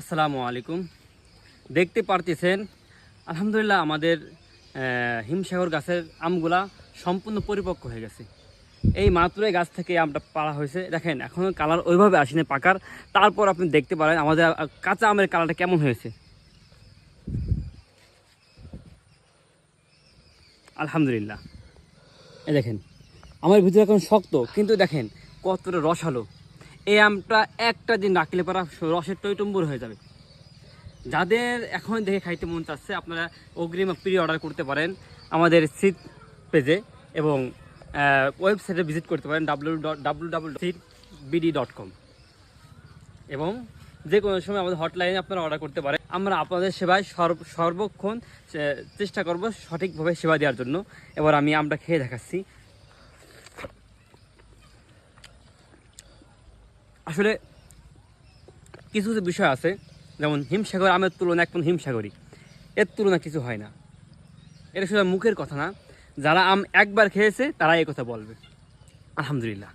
আসসালামু আলাইকুম। দেখতে পারতেছেন, আলহামদুলিল্লাহ আমাদের হিমসাগর গাছের আমগুলা সম্পূর্ণ পরিপক্ক হয়ে গেছে। এই মাত্র এই গাছ থেকে আমটা পাড়া হয়েছে। দেখেন এখনও কালার ওইভাবে আসেনি পাকার। তারপর আপনি দেখতে পারেন আমাদের কাঁচা আমের কালারটা কেমন হয়েছে। আলহামদুলিল্লাহ। এই দেখেন, আমার ভিতরে এখন শক্ত, কিন্তু দেখেন কতটা রসালো। এই আমটা একটা দিন রাখলে পরা রসের টইটম্বুর হয়ে যাবে। যাদের এখন দেখে খাইতে মন চাচ্ছে, আপনারা অগ্রিম প্রি অর্ডার করতে পারেন আমাদের সিট পেজে এবং ওয়েবসাইটে ভিজিট করতে পারেন ডাব্লিউ বিডি ডট কম এবং যে কোনো সময় আমাদের হটলাইনে আপনারা অর্ডার করতে পারেন। আমরা আপনাদের সেবায় সর্ব সর্বক্ষণ চেষ্টা করব সঠিকভাবে সেবা দেওয়ার জন্য। এবার আমি আমটা খেয়ে দেখাচ্ছি। আসলে কিছু কিছু বিষয় আছে, যেমন হিমসাগর, আমের তুলনা একদম হিমসাগরই। এর তুলনা কিছু হয় না। এটা শুধু মুখের কথা না, যারা আম একবার খেয়েছে, তারাই এই কথা বলবে। আলহামদুলিল্লাহ।